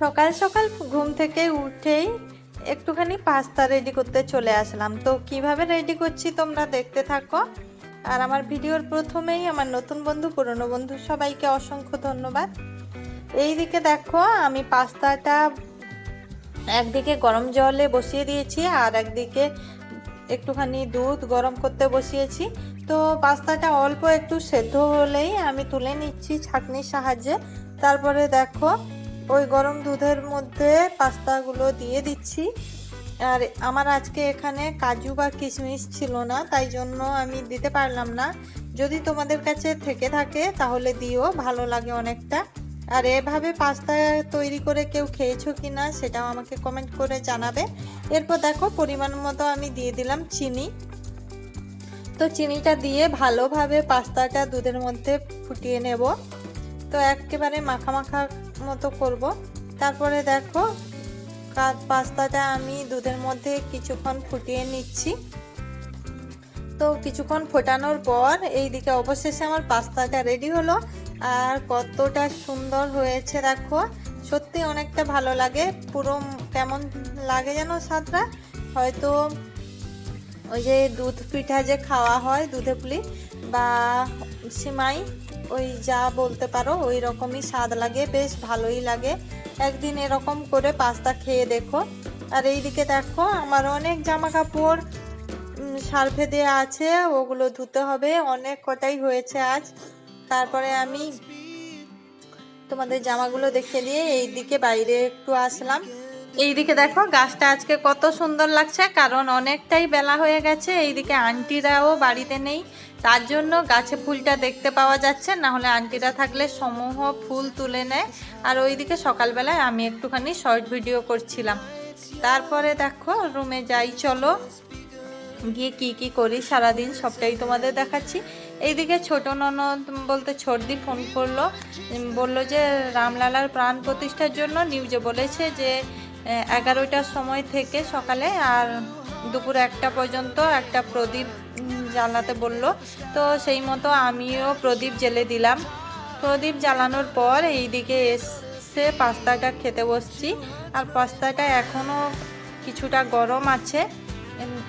সকাল সকাল ঘুম থেকে উঠেই একটুখানি পাস্তা রেডি করতে চলে আসলাম। তো কীভাবে রেডি করছি তোমরা দেখতে থাকো। আর আমার ভিডিওর প্রথমেই আমার নতুন বন্ধু, পুরনো বন্ধু সবাইকে অসংখ্য ধন্যবাদ। এই দিকে দেখো, আমি পাস্তাটা একদিকে গরম জলে বসিয়ে দিয়েছি আর একদিকে একটুখানি দুধ গরম করতে বসিয়েছি। তো পাস্তাটা অল্প একটু সেদ্ধ হলেই আমি তুলে নিচ্ছি ছাঁকনির সাহায্যে। তারপরে দেখো ওই গরম দুধের মধ্যে পাস্তাগুলো দিয়ে দিচ্ছি। আর আমার আজকে এখানে কাজু বা কিশমিশ ছিল না, তাই জন্য আমি দিতে পারলাম না। যদি তোমাদের কাছে থেকে থাকে, তাহলে দিও, ভালো লাগে অনেকটা। আর এভাবে পাস্তা তৈরি করে কেউ খেয়েছো কি না, সেটাও আমাকে কমেন্ট করে জানাবে। এরপর দেখো, পরিমাণ মতো আমি দিয়ে দিলাম চিনি। তো চিনিটা দিয়ে ভালোভাবে পাস্তাটা দুধের মধ্যে ফুটিয়ে নেব। তো একেবারে মাখা মাখা মতো করব। তারপরে দেখো পাস্তাটা আমি দুধের মধ্যে কিছুক্ষণ ফুটিয়ে নিচ্ছি। তো কিছুক্ষণ ফোটানোর পর এই দিকে অবশেষে আমার পাস্তাটা রেডি হলো। আর কতটা সুন্দর হয়েছে দেখো। সত্যি অনেকটা ভালো লাগে। পুরো কেমন লাগে যেন স্বাদটা। হয়তো ওই যে দুধ পিঠা যে খাওয়া হয় দুধে পুলি বা সিমাই ওই যা বলতে পারো ওই রকমই স্বাদ লাগে, বেশ ভালোই লাগে। একদিন এরকম করে পাস্তা খেয়ে দেখো। আর এইদিকে দেখো, আমার অনেক জামা কাপড় সার্ফে দেওয়া আছে, ওগুলো ধুতে হবে, অনেক কটাই হয়েছে আজ। তারপরে আমি তোমাদের জামাগুলো দেখে দিয়ে এই দিকে বাইরে একটু আসলাম। এইদিকে দেখো গাছটা আজকে কত সুন্দর লাগছে, কারণ অনেকটাই বেলা হয়ে গেছে। এইদিকে আন্টিরাও বাড়িতে নেই, তার জন্য গাছে ফুলটা দেখতে পাওয়া যাচ্ছে। না হলে আন্টিরা থাকলে সমূহ ফুল তুলে নেয়। আর ওইদিকে সকালবেলায় আমি একটুখানি শর্ট ভিডিও করছিলাম। তারপরে দেখো রুমে যাই, চলো। গিয়ে কি কি করি, সারাদিন সবটাই তোমাদের দেখাচ্ছি। এইদিকে ছোট ননদ বলতে ছোটদি ফোন করল বলল যে রামলালার প্রাণ প্রতিষ্ঠার জন্য নিউজে বলেছে যে এগারোটার সময় থেকে সকালে আর দুপুর একটা পর্যন্ত একটা প্রদীপ জ্বালাতে বলল। তো সেই মতো আমিও প্রদীপ জেলে দিলাম। প্রদীপ জ্বালানোর পর এইদিকে এসে পাস্তাটা খেতে বসছি। আর পাস্তাটা এখনও কিছুটা গরম আছে।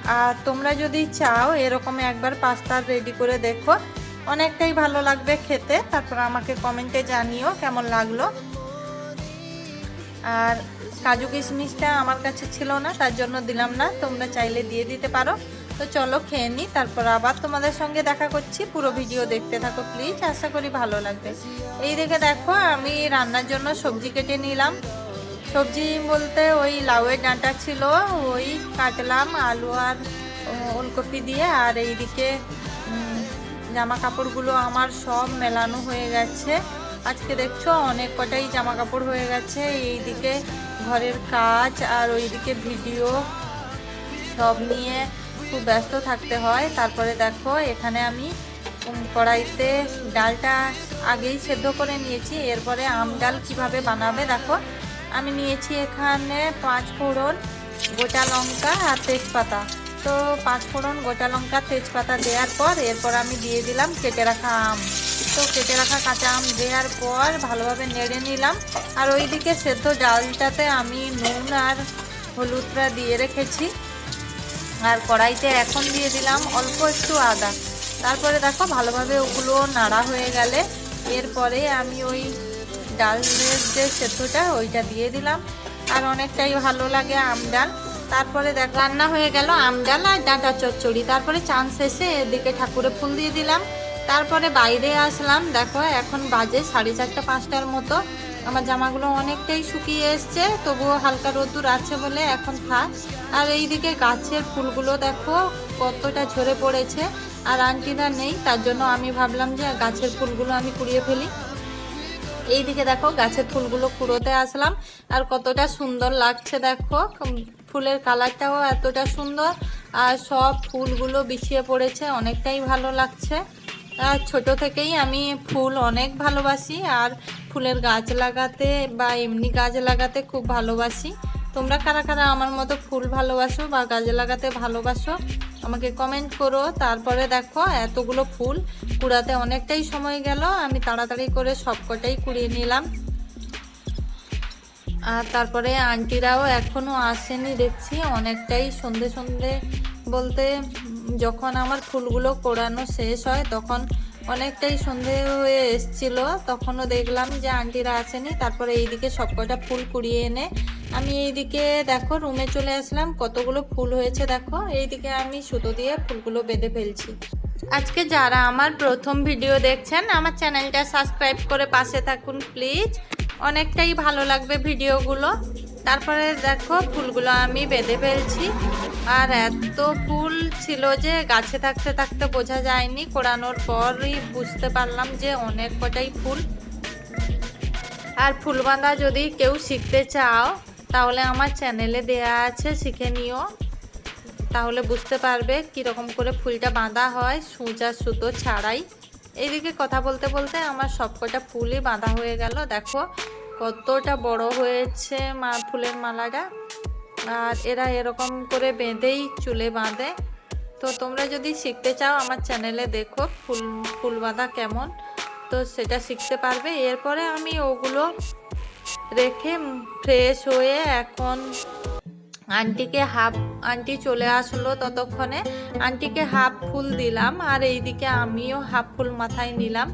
আর তোমরা যদি চাও এরকম একবার পাস্তা রেডি করে দেখো। অনেকটাই ভালো লাগবে খেতে। তারপর আমাকে কমেন্টে জানিও কেমন লাগল। আর কাজু কিশমিশটা আমার কাছে ছিল না, তার জন্য দিলাম না। তোমরা চাইলে দিয়ে দিতে পারো। তো চলো খেয়ে নিই তারপর আবার তোমাদের সঙ্গে দেখা করছি। পুরো ভিডিও দেখতে থাকো প্লিজ আশা করি ভালো লাগবে। এই দিকে দেখো, আমি রান্নার জন্য সবজি কেটে নিলাম। সবজি বলতে ওই লাউয়ের ডাঁটা ছিল, ওই কাটলাম আলু আর ওলকপি দিয়ে। আর এইদিকে জামা কাপড়গুলো আমার সব মেলানো হয়ে গেছে। আজকে দেখছ, অনেক কটাই জামা কাপড় হয়ে গেছে। এইদিকে ঘরের কাজ আর ওইদিকে ভিডিও সব নিয়ে খুব ব্যস্ত থাকতে হয়। তারপরে দেখো, এখানে আমি কড়াইতে ডালটা আগেই সেদ্ধ করে নিয়েছি। এরপরে আম ডাল কীভাবে বানাবে দেখো। আমি নিয়েছি এখানে পাঁচ ফোড়ন গোটা লঙ্কা আর তেজপাতা। তো পাঁচ ফোড়ন গোটা লঙ্কা, তেজপাতা দেওয়ার পর এরপর আমি দিয়ে দিলাম কেটে রাখা আম। তো কেটে রাখা কাঁচা আম দেওয়ার পর ভালোভাবে নেড়ে নিলাম। আর ওইদিকে সেদ্ধ ডালটাতে আমি নুন আর হলুদটা দিয়ে রেখেছি। আর কড়াইতে এখন দিয়ে দিলাম অল্প একটু আদা। তারপরে দেখো ভালোভাবে ওগুলো নাড়া হয়ে গেলে এরপরে আমি ওই ডালের যে সেদ্ধটা ওইটা দিয়ে দিলাম। আর অনেকটাই ভালো লাগে আম ডাল। তারপরে দেখ রান্না হয়ে গেল আম ডাল আর ডাঁটা চচ্চড়ি। তারপরে চান শেষে এদিকে ঠাকুরে ফুল দিয়ে দিলাম। তারপরে বাইরে আসলাম, দেখো এখন বাজে সাড়ে চারটা, পাঁচটার মতো। আমার জামাগুলো অনেকটাই শুকিয়ে এসছে, তবুও হালকা রোদ্দুর আছে বলে এখন থাক। আর এইদিকে গাছের ফুলগুলো দেখো কতটা ঝরে পড়েছে, আর আন্টিরা নেই, তার জন্য আমি ভাবলাম যে গাছের ফুলগুলো আমি কুড়িয়ে ফেলি। এইদিকে দেখো গাছের ফুলগুলো কুড়োতে আসলাম, আর কতটা সুন্দর লাগছে দেখো। ফুলের কালারটাও এতটা সুন্দর, আর সব ফুলগুলো বিছিয়ে পড়েছে, অনেকটাই ভালো লাগছে। ছোট থেকেই আমি ফুল অনেক ভালোবাসি আর ফুলের গাছ লাগাতে বা এমনি গাছ লাগাতে খুব ভালোবাসি। তোমরা কারা কারা আমার মতো ফুল ভালোবাসো বা গাছ লাগাতে ভালোবাসো, আমাকে কমেন্ট করো। তারপরে দেখো এতগুলো ফুল, কুড়াতে অনেকটাই সময় গেল, আমি তাড়াতাড়ি করে সবকটাই কুড়িয়ে নিলাম। আর তারপরে আন্টিরাও এখনও আসেনি দেখছি, অনেকটাই সন্ধে সন্ধে বলতে যখন আমার ফুলগুলো কোড়ানো শেষ হয়, তখন অনেকটাই সন্ধে হয়ে এসছিল। তখনও দেখলাম যে আন্টিরা আসেনি। তারপরে এইদিকে সবকটা ফুল কুড়িয়ে এনে আমি এইদিকে দেখো রুমে চলে আসলাম। কতগুলো ফুল হয়েছে দেখো। এইদিকে আমি সুতো দিয়ে ফুলগুলো বেঁধে ফেলছি। আজকে যারা আমার প্রথম ভিডিও দেখছেন, আমার চ্যানেলটা সাবস্ক্রাইব করে পাশে থাকুন, প্লিজ। অনেকটাই ভালো লাগবে ভিডিওগুলো। তারপরে দেখো ফুলগুলো আমি বেঁধে ফেলছি। আর এত ফুল ছিল যে গাছে থাকতে থাকতে বোঝা যায়নি কোড়ানোর পরই বুঝতে পারলাম যে অনেক কটাই ফুল। আর ফুল বাঁধা যদি কেউ শিখতে চাও, তাহলে আমার চ্যানেলে দেয়া আছে, শিখে নিও। তাহলে বুঝতে পারবে কীরকম করে ফুলটা বাঁধা হয়, সূচ সুতো ছাড়াই। এইদিকে কথা বলতে বলতে আমার সবকটা ফুলই বাঁধা হয়ে গেল। দেখো কতটা বড় হয়েছে মা ফুলের মালাটা? আর এরা এরকম করে বেঁধেই চুলে বাঁধে। তো তোমরা যদি শিখতে চাও, আমার চ্যানেলে দেখো ফুল ফুল বাঁধা কেমন। তো সেটা শিখতে পারবে। এরপরে আমি ওগুলো রেখে ফ্রেশ হয়ে এখন আন্টিকে হাফ, আন্টি চলে আসলো ততক্ষণে। আন্টিকে হাফ ফুল দিলাম আর এইদিকে আমিও হাফ ফুল মাথায় নিলাম।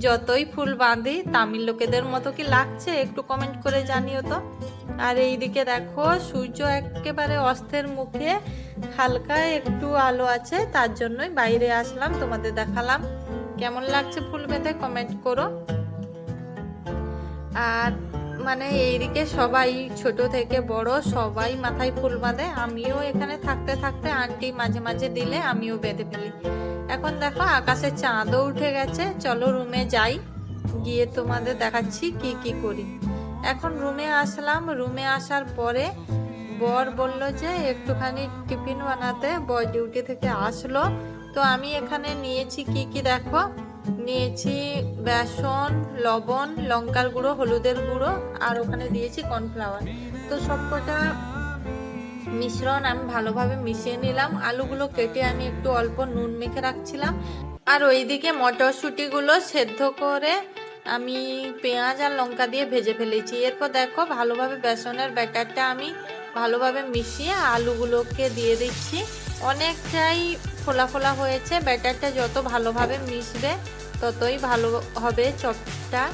যতই ফুল বাঁধি, তামিল লোকেদের মতো কি লাগছে? একটু কমেন্ট করে জানিও তো। আর এই দিকে দেখো, সূর্য একেবারে অস্তের মুখে, হালকা একটু আলো আছে, তার জন্যই বাইরে আসলাম, তোমাদের দেখালাম। কেমন লাগছে ফুল বেঁধে? কমেন্ট করো। আর মানে এইদিকে সবাই ছোট থেকে বড়, সবাই মাথায় ফুল বাঁধে। আমিও এখানে থাকতে থাকতে আন্টি মাঝে মাঝে দিলে আমিও বেঁধে ফেলি। এখন দেখো আকাশে চাঁদও উঠে গেছে। চলো রুমে যাই, গিয়ে তোমাদের দেখাচ্ছি কি কি করি। এখন রুমে আসলাম। রুমে আসার পরে বর বলল যে একটুখানি টিফিন বানাতে, বর ডিউটি থেকে আসলো। তো আমি এখানে নিয়েছি কি কি দেখো। নিয়েছি বেসন, লবণ, লঙ্কার গুঁড়ো, হলুদের গুঁড়ো, আর ওখানে দিয়েছি কর্নফ্লাওয়ার। তো সবকটা মিশ্রণ আমি ভালোভাবে মিশিয়ে নিলাম। আলুগুলো কেটে আমি একটু অল্প নুন মেখে রাখছিলাম। আর ওইদিকে মটরশুঁটিগুলো সেদ্ধ করে আমি পেঁয়াজ আর লঙ্কা দিয়ে ভেজে ফেলেছি। এরপর দেখো, ভালোভাবে বেসনের ব্যাটারটা আমি ভালোভাবে মিশিয়ে আলুগুলোকে দিয়ে দিচ্ছি। অনেকটাই ফোলা ফোলা হয়েছে। ব্যাটারটা যত ভালোভাবে মিশবে, ততই ভালো হবে চপটা।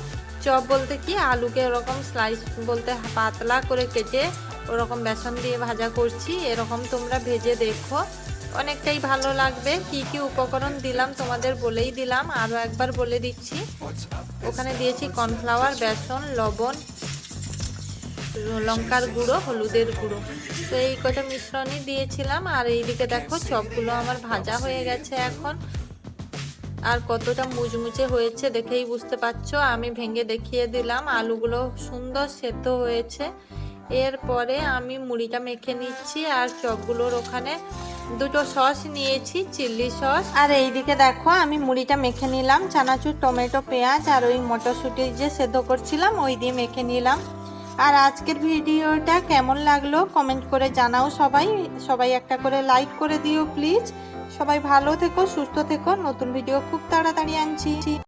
চপ বলতে কি? আলুকে ওরকম স্লাইস বলতে পাতলা করে কেটে ওরকম বেসন দিয়ে ভাজা করছি। এরকম তোমরা ভেজে দেখো। অনেকটাই ভালো লাগবে। কি কি উপকরণ দিলাম তোমাদের বলেই দিলাম। আরও একবার বলে দিচ্ছি। ওখানে দিয়েছি কর্নফ্লাওয়ার, বেসন, লবণ লঙ্কার গুঁড়ো, হলুদের গুঁড়ো। তো এই কটা মিশ্রণই দিয়েছিলাম, আর এইদিকে দেখো চপগুলো আমার ভাজা হয়ে গেছে এখন। আর কতটা মুচমুচে হয়েছে দেখেই বুঝতে পারছ, আমি ভেঙে দেখিয়ে দিলাম, আলুগুলো সুন্দর সেদ্ধ হয়েছে। এরপরে আমি মুড়িটা মেখে নিচ্ছি, আর চপগুলোর ওখানে দুটো সস নিয়েছি চিল্লি সস। আর এইদিকে দেখো আমি মুড়িটা মেখে নিলাম, চানাচুর, টমেটো, পেঁয়াজ, আর ওই মটরশুঁটি যে সেদ্ধ করছিলাম, ওই দিয়ে মেখে নিলাম। আর আজকের ভিডিওটা কেমন লাগল কমেন্ট করে জানাও সবাই। সবাই একটা করে লাইক করে দিও প্লিজ সবাই ভালো থেকো, সুস্থ থেকো। নতুন ভিডিও খুব তাড়াতাড়ি আনছি।